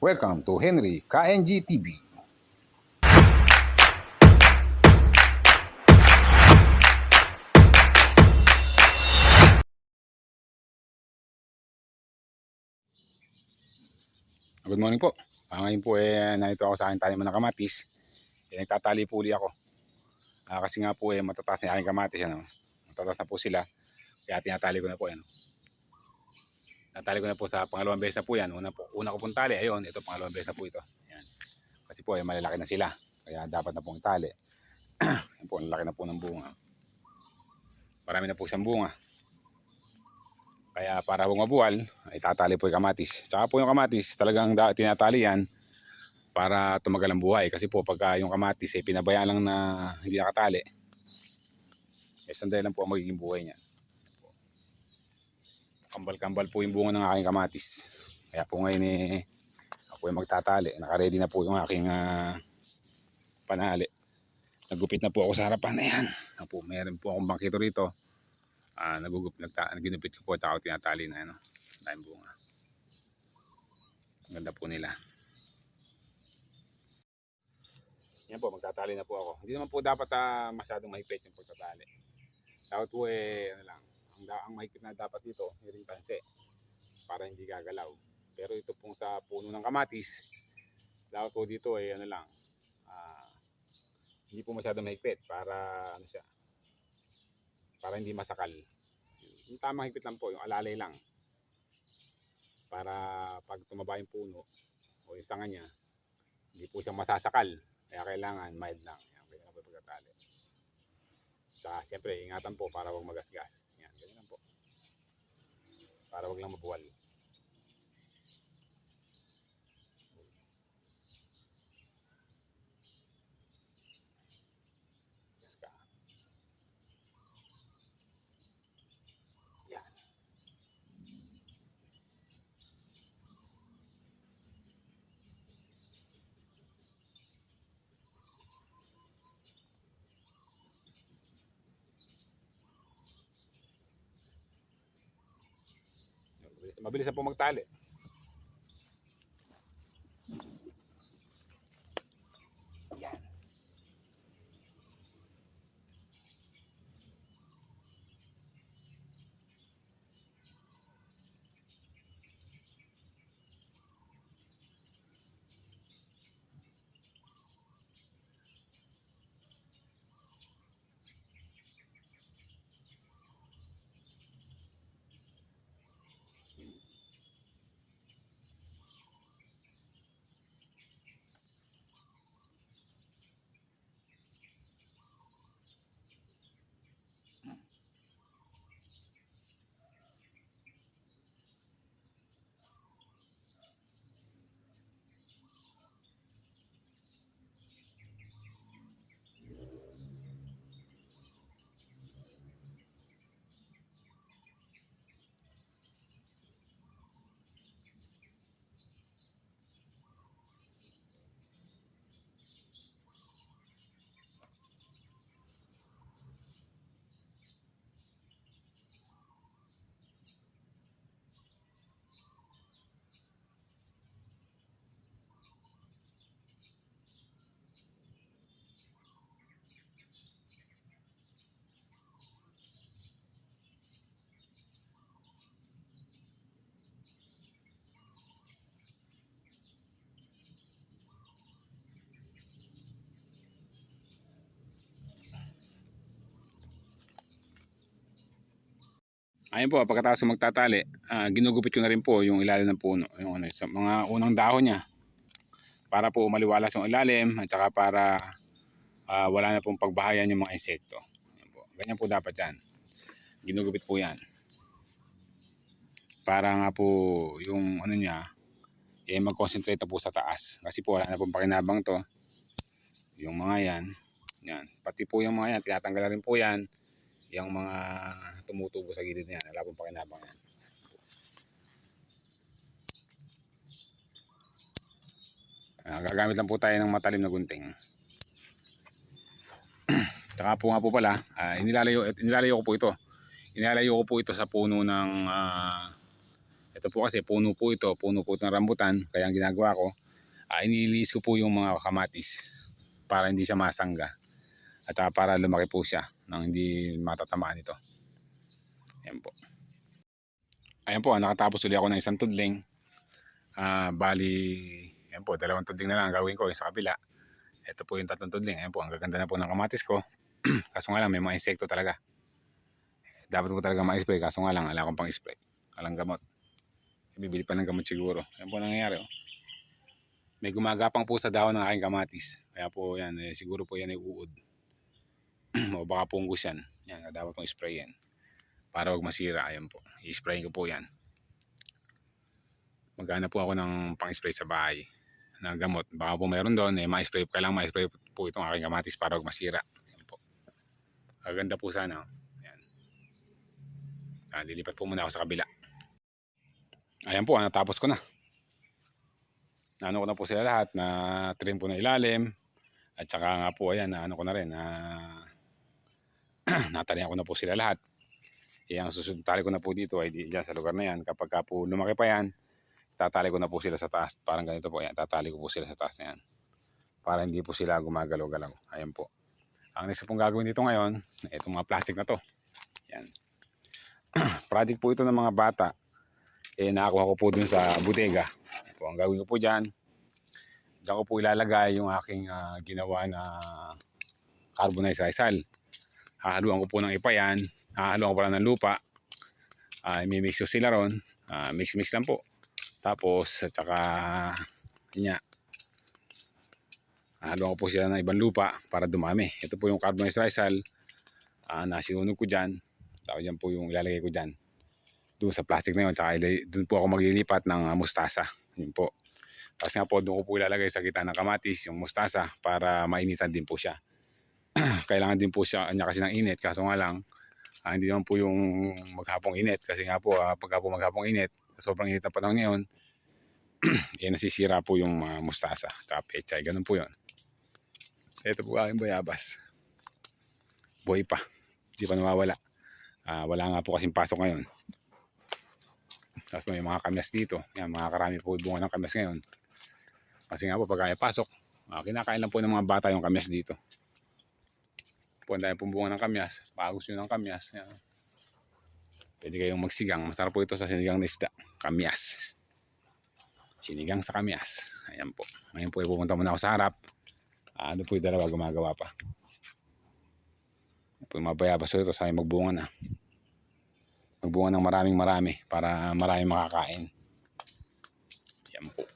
Welcome to Henry KNG TV. Good morning po. Ah, ngayon po eh, narito ako sa aking taniman ng kamatis. Eh, nagtatali po uli ako. Ah, kasi nga po eh, matataas na aking kamatis. Ano? Matataas na po sila. Kaya tinatali ko na po yan. Natali ko na po sa pangalawang beses na po yan. Una, po, una ko pong tali. Ayun, ito pangalawang beses na po ito. Yan. Kasi po eh, malalaki na sila. Kaya dapat na pong itali. Yan po, ang laki na po ng bunga. Marami na po isang bunga. Kaya para huwag mabuwal, ay tatali po yung kamatis. Tsaka po yung kamatis, talagang tinatali yan para tumagal ang buhay. Kasi po pagka yung kamatis ay pinabayaan lang na hindi nakatali, eh sandali lang po ang magiging buhay niya. Kambal-kambal po yung bunga ng aking kamatis. Kaya po ngayon eh, ako ay magtatali. Nakaready na po yung aking ah, panali. Nagupit na po ako sa harapan. Ayan. Apo, meron po akong bangkito rito ah nagugup nagta ginupit ko po at ako tinatali na ano dahil bunga ang ganda po nila yan po magtatali na po ako hindi naman po dapat ah, masyadong mahigpit yung pagtatali dapat po eh ano lang ang, ang mahigpit na dapat dito hiring tanse para hindi gagalaw pero ito pong sa puno ng kamatis dapat po dito eh ano lang ah, hindi po masyadong mahigpit para ano siya para hindi masakal. Yung tamang higpit lang po, yung alalay lang. Para pag tumaba yung puno o yung sanga niya, hindi po siya masasakal. Kaya kailangan mild lang. Yan, ganyan lang po yung pagkatali. Tsaka siyempre, ingatan po para huwag magasgas. Yan, ganyan lang po. Para huwag lang mabuwal. Yes ka. Yan. Mabilis, na po magtali. Ayun po, pagkatapos magtatali, ah, ginugupit ko na rin po yung ilalim ng puno, yung ano, sa mga unang dahon niya. Para po maliwalas yung ilalim at saka para ah, wala na pong pagbahayan yung mga insekto. Ayan po. Ganyan po dapat yan. Ginugupit po yan. Para nga po yung ano niya, eh mag-concentrate po sa taas. Kasi po wala na pong pakinabang to. Yung mga yan, yan. Pati po yung mga yan, tinatanggal na rin po yan yung mga tumutubo sa gilid niyan, wala pakinabang yan. Ah, gagamit lang po tayo ng matalim na gunting. Tsaka po nga po pala, ah, inilalayo, inilalayo ko po ito. Inilalayo ko po ito sa puno ng, ah, Ito po kasi puno po ito, puno po ng rambutan. Kaya ang ginagawa ko, uh, inilis ko po yung mga kamatis para hindi siya masangga. At saka para lumaki po siya nang hindi matatamaan ito. Ayan po. Ayan po, nakatapos ulit ako ng isang tudling. Ah, bali, ayan po, dalawang tudling na lang ang gawin ko yung sa kabila. Ito po yung tatlong tudling. Ayan po, ang gaganda na po ng kamatis ko. kaso nga lang, may mga insekto talaga. Dapat po talaga ma-spray. Kaso nga lang, wala akong pang-spray. Walang gamot. Bibili pa ng gamot siguro. Ayan po ang nangyayari. Oh. May gumagapang po sa dahon ng aking kamatis. Kaya po yan, eh, siguro po yan ay uod. o baka pungus yan. Yan, dapat pong spray yan. Para wag masira. Ayan po. I-sprayin ko po yan. Magana po ako ng pang-spray sa bahay na gamot. Baka po mayroon doon, eh, ma-spray, kailangan ma-spray po itong aking kamatis para wag masira. Ayan po. Maganda po sana. oh. Ayan. Ah, lilipat po muna ako sa kabila. Ayan po, ah, natapos ko na. Naano ko na po sila lahat na trim po na ilalim. At saka nga po, ayan, naano ko na rin na natanihan ko na po sila lahat. Eh, ang susunod tali ko na po dito ay di, dyan sa lugar na yan. Kapag ka po lumaki pa yan, tatali ko na po sila sa taas. Parang ganito po yan. Tatali ko po sila sa taas na yan. Para hindi po sila gumagalaw-galaw. Ayan po. Ang next pong gagawin dito ngayon, itong mga plastic na to. Yan. Project po ito ng mga bata. Eh, nakakuha ko po dun sa bodega. Ito ang gagawin ko po dyan. Diyan ko po ilalagay yung aking ah, ginawa na carbonized hull. Hahaluan ko po ng ipa yan. Hahaluan ko pala ng lupa. Uh, imimix ko sila ron. Ah, mix-mix lang po. Tapos, at saka, kanya, haluan ko po sila ng ibang lupa para dumami. Ito po yung carbonized hull. Uh, nasinunog ko dyan. Tapos dyan po yung ilalagay ko dyan. Doon sa plastic na yun. Tsaka doon po ako maglilipat ng ah, mustasa. Yun po. Tapos nga po, doon ko po ilalagay sa gitna ng kamatis, yung mustasa, para mainitan din po siya. Kailangan din po siya, niya kasi ng init. Kaso nga lang, ah, hindi naman po yung maghapong init. Kasi nga po, ah, pagka po maghapong init, sobrang init na panahon ngayon, eh nasisira po yung mga mustasa. Tsaka pechay, ganun po yun. Ito po aking bayabas. Boy pa. Hindi pa nawawala. Ah, wala nga po kasing pasok ngayon. Tapos may mga kamyas dito. Yan, mga karami po bunga ng kamyas ngayon. Kasi nga po pag ay pasok, ah, kinakain lang po ng mga bata yung kamyas dito. Dami pong bunga ng kamyas. Gusto nyo ng kamyas. Yan. Pwede kayong magsigang. Masarap po ito sa sinigang na isda. Kamyas. Sinigang sa kamyas. Ayan po. Ngayon po ay pupunta muna ako sa harap. Ano po yung dalawa gumagawa pa. Ito po yung mga bayabas ito. Sana magbunga na. Magbunga ng maraming marami para maraming makakain. Yan po.